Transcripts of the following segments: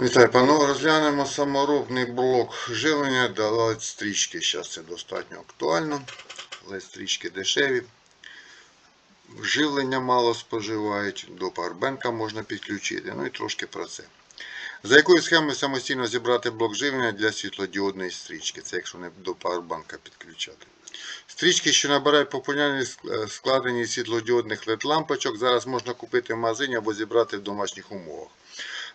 Вітаю, панове, розглянемо саморобний блок живлення до LED стрічки. Зараз це достатньо актуально. LED стрічки дешеві. Живлення мало споживають, до пауербенка можна підключити. Ну і трошки про це. За якою схемою самостійно зібрати блок живлення для світлодіодної стрічки? Це якщо не до пауербанка підключати. Стрічки, що набирають популярність е, складені світлодіодних LED-лампочок, зараз можна купити в магазині або зібрати в домашніх умовах.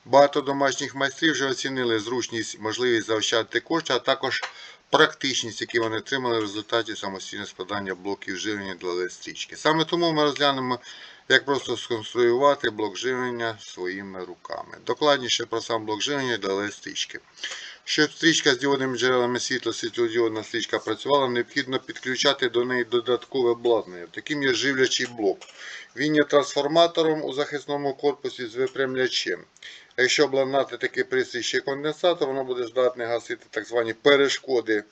Багато домашніх майстрів вже оцінили зручність, можливість заощадити кошти, а також практичність, які вони отримали в результаті самостійного складання блоків живлення для LED-стрічки. Саме тому ми розглянемо, як просто сконструювати блок живлення своїми руками. Докладніше про сам блок живлення для LED-стрічки. Щоб стрічка з діодними джерелами світла, світлодіодна стрічка працювала, необхідно підключати до неї додаткове обладнання. Таким є живлячий блок. Він є трансформатором у захисному корпусі з випрямлячем. Якщо обладнати такий пристрій конденсатор, воно буде здатне гасити так звані перешкоди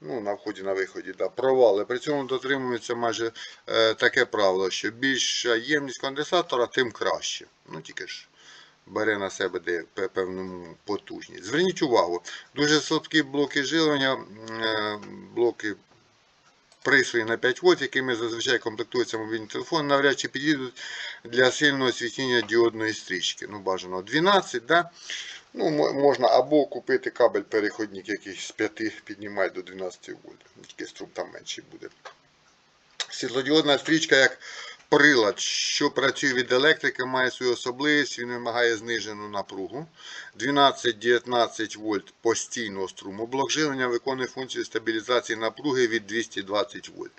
ну, на вході на виході, да, провали. При цьому дотримується майже е, таке правило, що більша ємність конденсатора, тим краще. Ну тільки ж бере на себе де певну потужність. Зверніть увагу, дуже слабкі блоки живлення, м, е, блоки пристрої на 5 вольт, якими зазвичай комплектується мобільний телефон, навряд чи підійдуть для сильного світіння діодної стрічки. Ну, бажано 12, да? Ну, можна або купити кабель переходник, який з 5 піднімає до 12 вольт. Якийсь струм там менший буде. Світлодіодна стрічка як прилад, що працює від електрики, має свою особливість, він вимагає знижену напругу. 12-19 вольт постійного струму. Блок живлення виконує функцію стабілізації напруги від 220 вольт.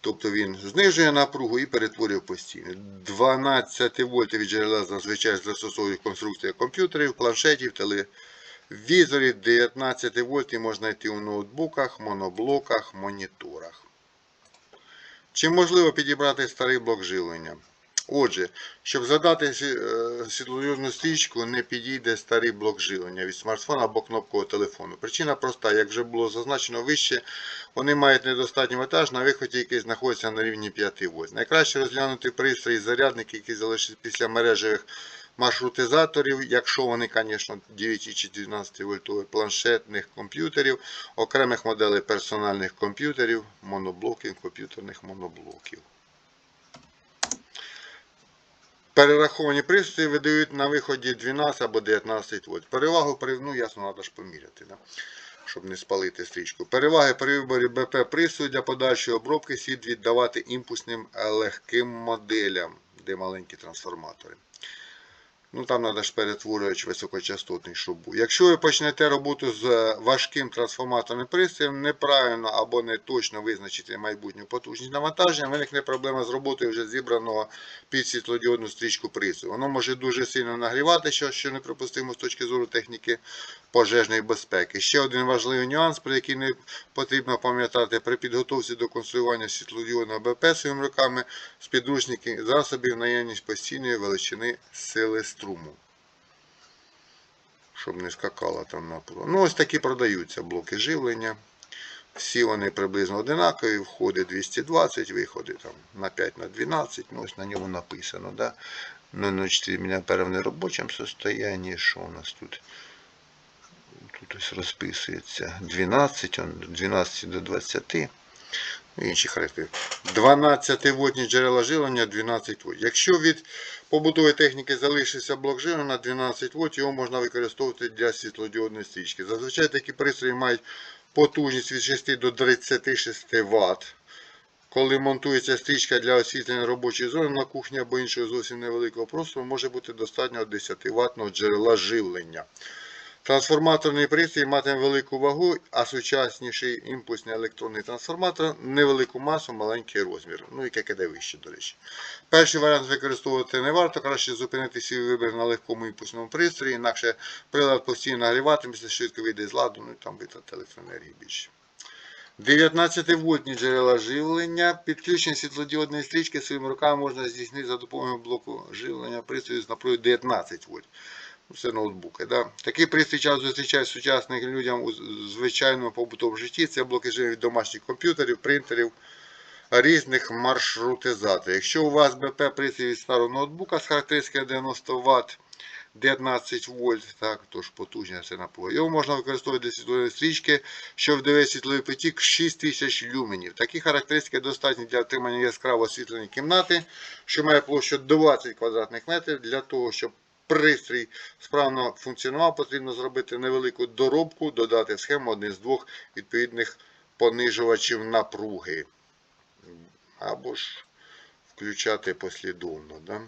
Тобто він знижує напругу і перетворює в постійну. 12 вольтові джерела зазвичай застосовують в конструкціях комп'ютерів, планшетів, телевізорів. 19 вольт можна знайти у ноутбуках, моноблоках, моніторах. Чи можливо підібрати старий блок живлення? Отже, щоб задати е, світлодіодну стрічку, не підійде старий блок живлення від смартфона або кнопкового телефону. Причина проста, як вже було зазначено вище, вони мають недостатній ватаж на виході, який знаходиться на рівні 5 вольт. Найкраще розглянути пристрій зарядник, який залишиться після мережевих маршрутизаторів, якщо вони, звісно, 9 чи 12 вольтових планшетних комп'ютерів, окремих моделей персональних комп'ютерів, моноблоків, комп'ютерних моноблоків. Перераховані пристрої видають на виході 12 або 19 вольт. Перевагу ну ясно, треба ж поміряти, да? щоб не спалити стрічку. Переваги при виборі БП пристрою для подальшої обробки слід віддавати імпульсним легким моделям, де маленькі трансформатори. Ну там треба ж перетворювач високочастотний, щоб був. Якщо ви почнете роботу з е, важким трансформаторним пристроєм, неправильно або не точно визначити майбутню потужність навантаження, виникне проблема з роботою вже зібраного під світлодіодну стрічку пристрою. Воно може дуже сильно нагрівати, що, що неприпустимо з точки зору техніки пожежної безпеки. Ще один важливий нюанс, про який не потрібно пам'ятати при підготовці до конструювання світлодіодного БП своїми руками з підручників засобів наявність постійної величини сили струму. Щоб не скакала там напруга. Ну, ось такі продаються блоки живлення. Всі вони приблизно одинакові, входи 220, виходи там на 5 на 12. Ну, ось на ньому написано. Да? 0,04 мА в неробочому состоянии. Що у нас тут? Тут ось розписується 12, 12 до 20. Ну, Інші характеристики. 12 вольтні джерела живлення 12 вольт. Якщо від побутової техніки залишився блок живлення на 12 вольт, його можна використовувати для світлодіодної стрічки. Зазвичай такі пристрої мають потужність від 6 до 36 Вт. Коли монтується стрічка для освітлення робочої зони на кухні або іншого зовсім невеликого простору, може бути достатньо 10 ватного джерела живлення. Трансформаторний пристрій матиме велику вагу, а сучасніший імпульсний електронний трансформатор невелику масу, маленький розмір. Ну і ККД вище, до речі. Перший варіант використовувати не варто, краще зупинити свій вибір на легкому імпульсному пристрої, інакше прилад постійно нагріватиметься, швидко вийде з ладу, ну і там витрат електроенергії більше. 19-вольтні джерела живлення. Підключення світлодіодної стрічки своїми руками можна здійснити за допомогою блоку живлення пристрою з напругою 19 вольт. Це ноутбуки. Да? Такий пристрій часто зустрічають сучасних людям у звичайному побутовому житті. Це блоки від домашніх комп'ютерів, принтерів, різних маршрутизаторів. Якщо у вас БП пристрій від старого ноутбука з характеристикою 90 Вт, 19 вольт, так, тож потужність це напруга. Його можна використовувати для світлової стрічки, що вдає світловий потік 6000 люменів. Такі характеристики достатні для отримання яскраво освітленої кімнати, що має площу 20 квадратних метрів. Для того, щоб пристрій справно функціонував, потрібно зробити невелику доробку, додати схему один з двох відповідних понижувачів напруги. Або ж включати послідовно. Да?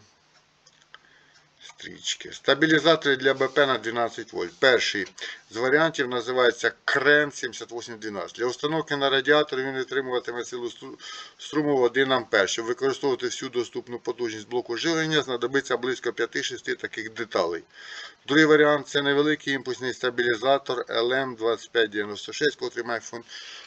Стрічки. Стабілізатори для БП на 12 вольт. Перший з варіантів називається крен 7812. Для установки на радіатор він витримуватиме силу струму в 1 А. Щоб використовувати всю доступну потужність блоку живлення, знадобиться близько 5-6 таких деталей. Другий варіант це невеликий імпульсний стабілізатор LM2596, який має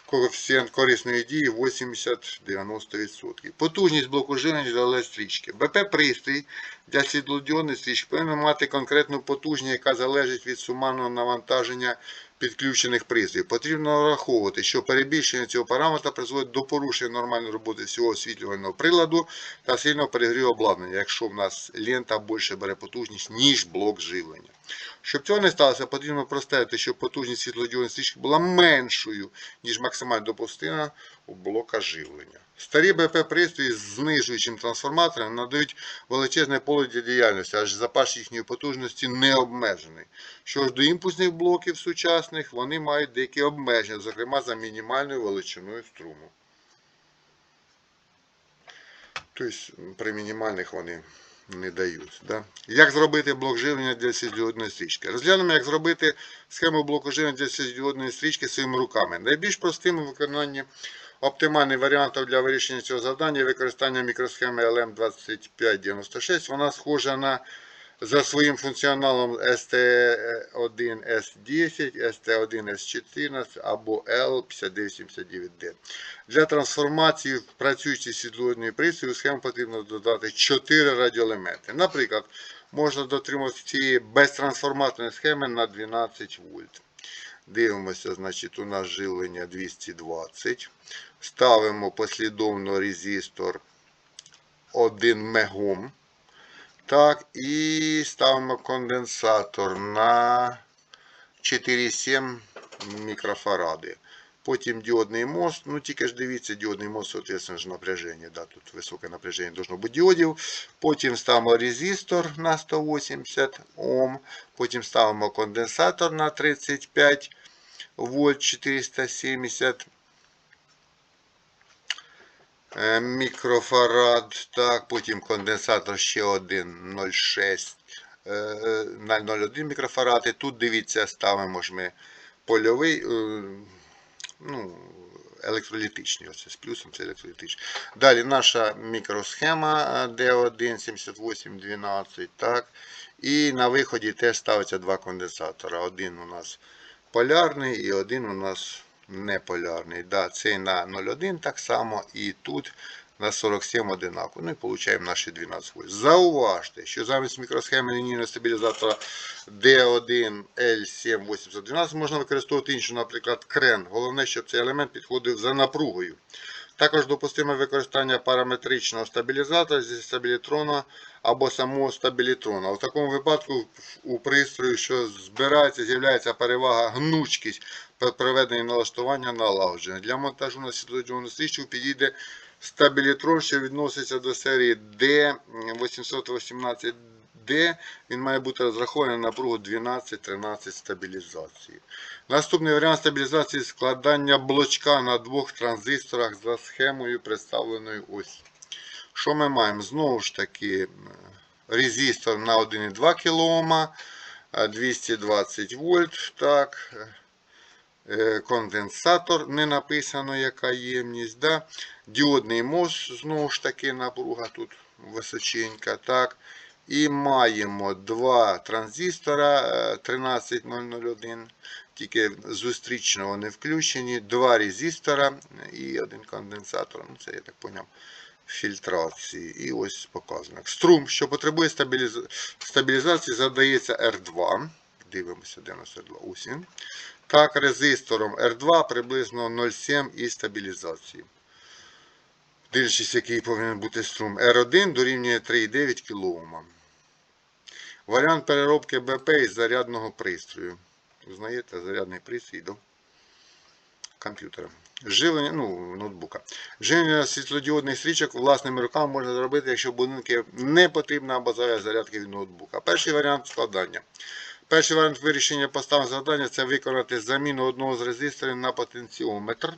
коефіцієнт корисної дії 80-90%. Потужність блоку живлення для стрічки. БП пристрій для світлодіодної стрічки повинен мати конкретну потужність, яка залежить від сумарного навантаження підключених пристроїв. Потрібно враховувати, що перебільшення цього параметра призводить до порушення нормальної роботи всього освітлювального приладу та сильного перегріву обладнання, якщо в нас лента більше бере потужність, ніж блок живлення. Щоб цього не сталося, потрібно простежити, щоб потужність світлодіодної стрічки була меншою, ніж максимально допустима у блока живлення. Старі БП пристрої з знижуючим трансформатором надають величезне поле для діяльності, аж запас їхньої потужності не обмежений. Що ж до імпульсних блоків сучасних, вони мають деякі обмеження, зокрема за мінімальною величиною струму. Тобто при мінімальних вони не дають. Да? Як зробити блок живлення для світлодіодної стрічки? Розглянемо, як зробити схему блоку живлення для світлодіодної стрічки своїми руками. Найбільш простим у виконанні оптимальний варіантом для вирішення цього завдання є використання мікросхеми LM2596. Вона схожа на за своїм функціоналом ST1S10, ST1S14 або L5979D. Для трансформації в працюючі світловідної пристрої у схему потрібно додати 4 радіоелементи. Наприклад, можна дотримувати цієї безтрансформаторної схеми на 12 вольт. Дивимося, значить, у нас живлення 220. Ставимо послідовно резистор 1 мегом. Так, і ставимо конденсатор на 4,7 мікрофаради. Потім діодний мост. Ну тільки ж дивіться, діодний мост, соответственно, ж напряження. Да, тут високе напряження должно бути діодів. Потім ставимо резистор на 180 Ом. Потім ставимо конденсатор на 35 вольт 470 Е, мікрофарад, так, потім конденсатор ще один 0,6 е, е, на 0,1 мікрофарад. І тут дивіться, ставимо ж ми польовий, е, ну, електролітичний, оце з плюсом це електролітичний. Далі наша мікросхема D1 7812, так. І на виході теж ставиться два конденсатора. Один у нас полярний і один у нас неполярний. Да, цей на 0,1 так само і тут на 47 одинаково. Ну і получаємо наші 12 вольт. Зауважте, що замість мікросхеми лінійного стабілізатора D1 L7812 можна використовувати іншу, наприклад, крен. Головне, щоб цей елемент підходив за напругою. Також допустиме використання параметричного стабілізатора зі стабілітрона або самого стабілітрона. У такому випадку у пристрою, що збирається, з'являється перевага гнучкість при проведенні налаштування налагодження. Для монтажу на світлодіодну стрічку підійде стабілітрон, що відноситься до серії D818D. Він має бути розрахований на напругу 12-13 стабілізації. Наступний варіант стабілізації складання блочка на двох транзисторах за схемою, представленою ось. Що ми маємо? Знову ж таки, резистор на 1,2 кОм, 220 вольт. Так. Е, Конденсатор, не написано, яка ємність. Да? Діодний мост, знову ж таки, напруга тут височенька. Так. І маємо два транзистора е, 13001, тільки зустрічно вони включені, два резистора і один конденсатор. Ну, це я так поняв, фільтрації. І ось показник. Струм, що потребує стабіліз... стабілізації, задається R2. Дивимося, де у нас R2. Ось він. Так, резистором R2 приблизно 0,7 і стабілізації. Дивлячись, який повинен бути струм. R1 дорівнює 3,9 кОм. Варіант переробки БП із зарядного пристрою. Знаєте, зарядний пристрій до комп'ютера. Живлення, ну, ноутбука. Живлення світлодіодних стрічок власними руками можна зробити, якщо в будинку не потрібна базова зарядка від ноутбука. Перший варіант складання. Перший варіант вирішення поставленого завдання це виконати заміну одного з резисторів на потенціометр.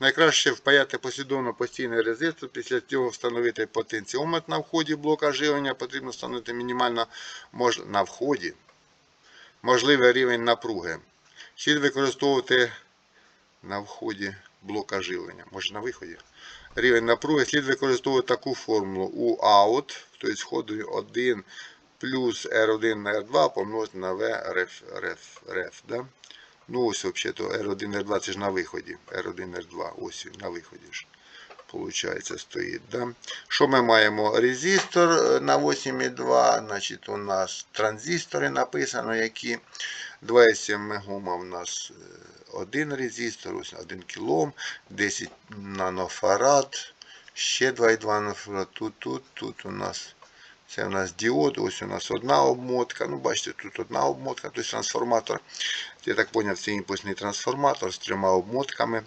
Найкраще впаяти послідовно постійний резистор, після цього встановити потенціометр на вході блока живлення. Потрібно встановити мінімально мож... на вході можливий рівень напруги. Слід використовувати на вході блока живлення. Може на виході. Рівень напруги слід використовувати таку формулу у out, тобто входу 1 плюс R1 на R2 помножити на V ref, ref, ref, да? Ну ось взагалі-то R1, R2 це ж на виході. R1, R2, ось на виході ж. Получається, стоїть. Да? Що ми маємо? Резистор на 8,2. Значить, у нас транзистори написано, які 2,7 мегома у нас е, один резистор, ось 1 кілом, 10 нанофарад, ще 2,2 нанофарад. Тут, тут, тут у нас. Це у нас діод, ось у нас одна обмотка. Ну, бачите, тут одна обмотка, тобто трансформатор. Я так зрозумів, це імпульсний трансформатор з трьома обмотками.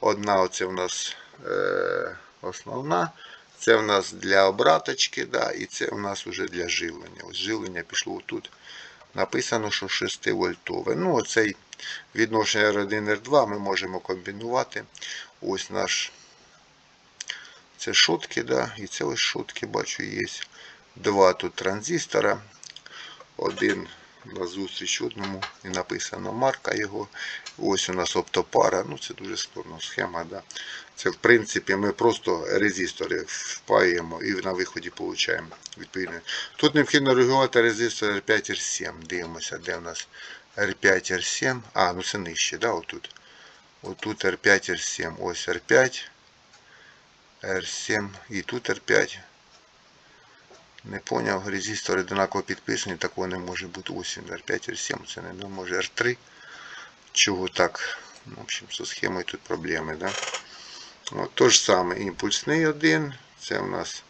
Одна оце у нас е, основна. Це у нас для обраточки, да, і це у нас вже для живлення. Ось живлення пішло тут. Написано, що 6 вольтове. Ну, оцей відношення R1, R2 ми можемо комбінувати. Ось наш. Це шотки, да, і це ось шотки, бачу, є. Два тут транзистора. Один назустріч одному і написано марка його. Ось у нас оптопара. Ну це дуже складна схема. Да. Це в принципі ми просто резистори впаємо і на виході отримуємо відповідно. Тут необхідно регулювати резистор R5 R7. Дивимося, де у нас R5 R7. А, ну це нижче, да, отут. Отут R5 R7. Ось R5. R7 і тут R5. Не поняв, резистори одинаково підписані, такого не може бути. Ось він R5, R7, це не може R3. Чого так? Ну, В общем, зі схемою тут проблеми. Да? От, то ж саме імпульсний один. Це у нас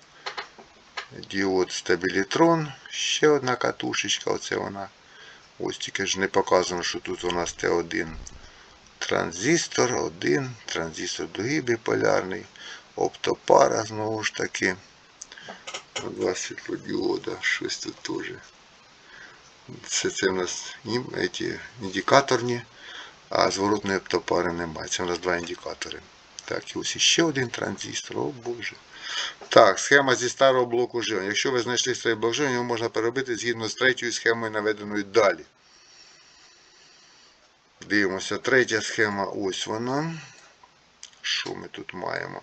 діод стабілітрон. Ще одна катушечка. Оце вона. Ось тільки ж не показано, що тут у нас Т1 транзистор, один, транзистор другий биполярний, оптопара знову ж таки. Два світлодіода, щось тут теж. Це, це у нас эти, індикаторні, а зворотної оптопари немає. Це у нас два індикатори. Так, і ось ще один транзистор, о боже. Так, схема зі старого блоку живлення. Якщо ви знайшли старий блок живлення, його можна переробити згідно з третьою схемою, наведеною далі. Дивимося, третя схема, ось вона. Що ми тут маємо?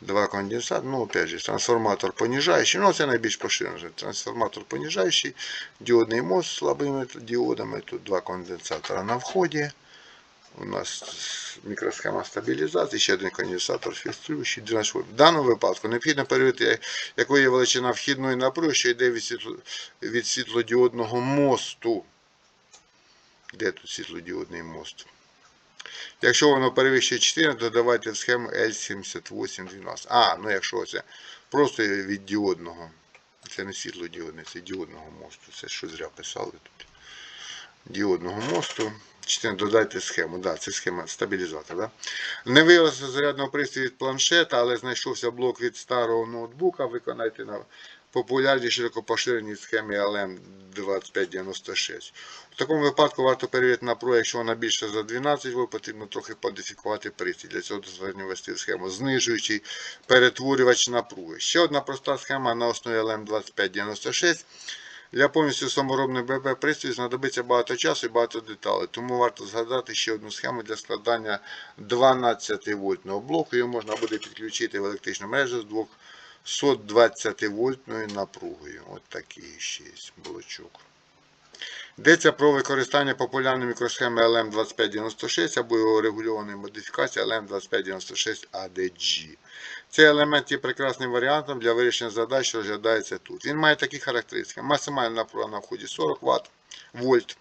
Два конденсатора, ну опять же, трансформатор понижающий, ну це найбільш поширений. Трансформатор понижающий, діодний мост з слабими діодами, тут два конденсатора на вході. У нас мікросхема стабілізації, ще один конденсатор фільтруючий. 12 вольт. В даному випадку необхідно перевірити, якою величина вхідної напруги, що йде від, світло, від світлодіодного мосту. Де тут світлодіодний мост? Якщо воно перевищує 4, додавайте в схему L7812. А, ну якщо це просто від діодного. Це не світлодіодний, це діодного мосту. Це що зря писали тут. Діодного мосту. 4 додайте схему. Да, це схема стабілізатора. Да? Не виявилося зарядного пристрою від планшета, але знайшовся блок від старого ноутбука. Виконайте на популярній широко поширеній схемі LM2596. В такому випадку варто перевірити напругу, якщо вона більше за 12 вольт, потрібно трохи подифікувати пристрій. Для цього достатньо ввести в схему знижуючий перетворювач напруги. Ще одна проста схема на основі LM2596. Для повністю саморобної БП пристрою знадобиться багато часу і багато деталей, тому варто згадати ще одну схему для складання 12 вольтного блоку. Його можна буде підключити в електричну мережу з 220 вольтною напругою. От такий ще є блочок. Йдеться про використання популярної мікросхеми LM2596 або його регульованої модифікації LM2596ADG. Цей елемент є прекрасним варіантом для вирішення задач, що розглядається тут. Він має такі характеристики. Максимальна напруга на вході 40 Вт, вольт.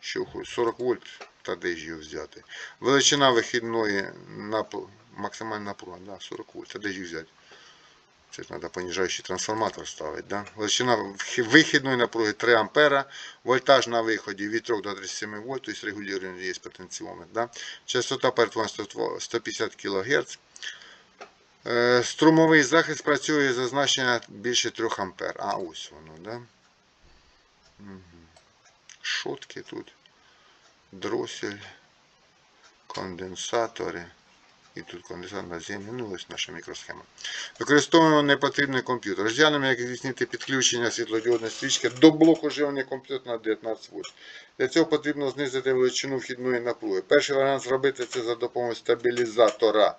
Що входить? 40 вольт, та де ж його взяти. Величина вихідної напруги, максимальна напруга, да, 40 вольт, та де ж її взяти. Це ж треба поніжаючий трансформатор ставити. Да? Величина вихідної напруги 3 ампера, вольтаж на виході від 3 до 37 вольт, тобто регулювання є потенціометр. Да? Частота перетворення 150 кГц. Е, Струмовий захист працює за значення більше 3 ампер. А ось воно, да? Шотки тут, дросель, конденсатори. І тут конденсатна на землі, ну наша мікросхема. Використовуємо непотрібний комп'ютер. Розглянемо, як здійснити підключення світлодіодної стрічки до блоку живлення комп'ютера на 19 вольт. Для цього потрібно знизити величину вхідної напруги. Перший варіант зробити це за допомогою стабілізатора.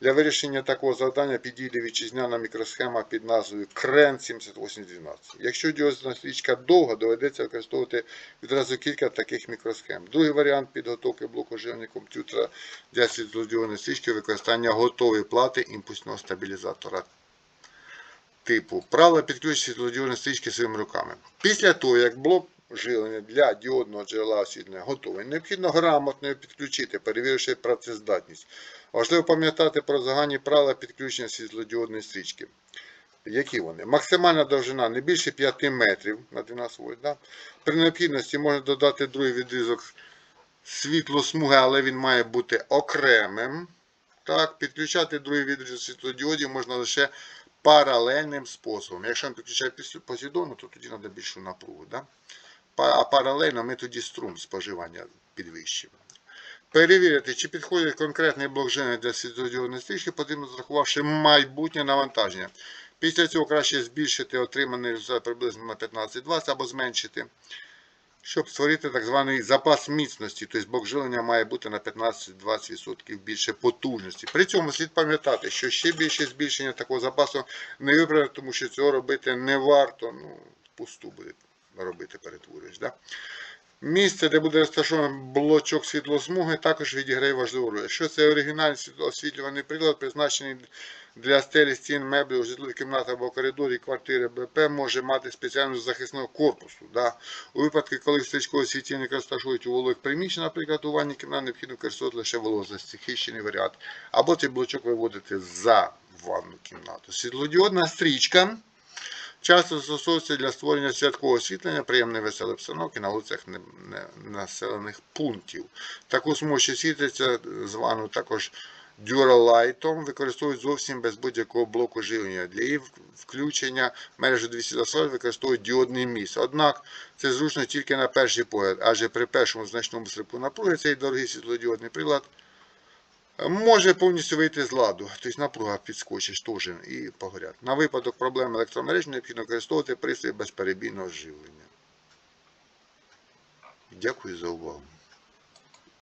Для вирішення такого завдання підійде вітчизняна мікросхема під назвою CREN 7812. Якщо діодна стрічка довга, доведеться використовувати відразу кілька таких мікросхем. Другий варіант підготовки блоку живлення комп'ютера для світлодіодної стрічки використання готової плати імпульсного стабілізатора типу. Правило підключення світлодіодної стрічки своїми руками. Після того, як блок живлення для діодного джерела освітлення готовий, необхідно грамотно підключити, перевіривши працездатність. Важливо пам'ятати про загальні правила підключення світлодіодної стрічки. Які вони? Максимальна довжина не більше 5 метрів на 12 вольт. Да? При необхідності можна додати другий відрізок світлосмуги, але він має бути окремим. Так, підключати другий відрізок світлодіодів можна лише паралельним способом. Якщо підключаємо післю- послідовно, то тоді треба більшу напругу. Да? А паралельно ми тоді струм споживання підвищимо. Перевірити, чи підходить конкретний блок живлення для світлодіодної стрічки, потрібно зрахувавши майбутнє навантаження. Після цього краще збільшити отриманий результат приблизно на 15-20 або зменшити, щоб створити так званий запас міцності. Тобто блок живлення має бути на 15-20% більше потужності. При цьому слід пам'ятати, що ще більше збільшення такого запасу не виправдано, тому що цього робити не варто. Ну, пусту буде робити, перетворюєш. Да? Місце, де буде розташований блочок світлосмуги, також відіграє важливу роль. Якщо це оригінальний освітлюваний прилад, призначений для стелі стін меблів у житловій кімнаті або коридорі квартири БП, може мати спеціальну захисного корпусу. Да? У випадку, коли стрічкові світильники розташують у вологих приміщеннях, наприклад, у ванній кімнаті, необхідно використовувати лише вологозахищений варіант. Або цей блочок виводити за ванну кімнату. Світлодіодна стрічка часто застосовується для створення святкового освітлення, приємної веселої обстановки на вулицях населених пунктів. Таку що світиться, звану також дюралайтом, використовують зовсім без будь-якого блоку живлення. Для її включення мережу 220 використовують діодний міст. Однак це зручно тільки на перший погляд, адже при першому значному стрибку напруги цей дорогий світлодіодний прилад може повністю вийти з ладу, тобто напруга підскочиш теж і погорять. На випадок проблем електромереж необхідно використовувати пристрій безперебійного живлення. Дякую за увагу.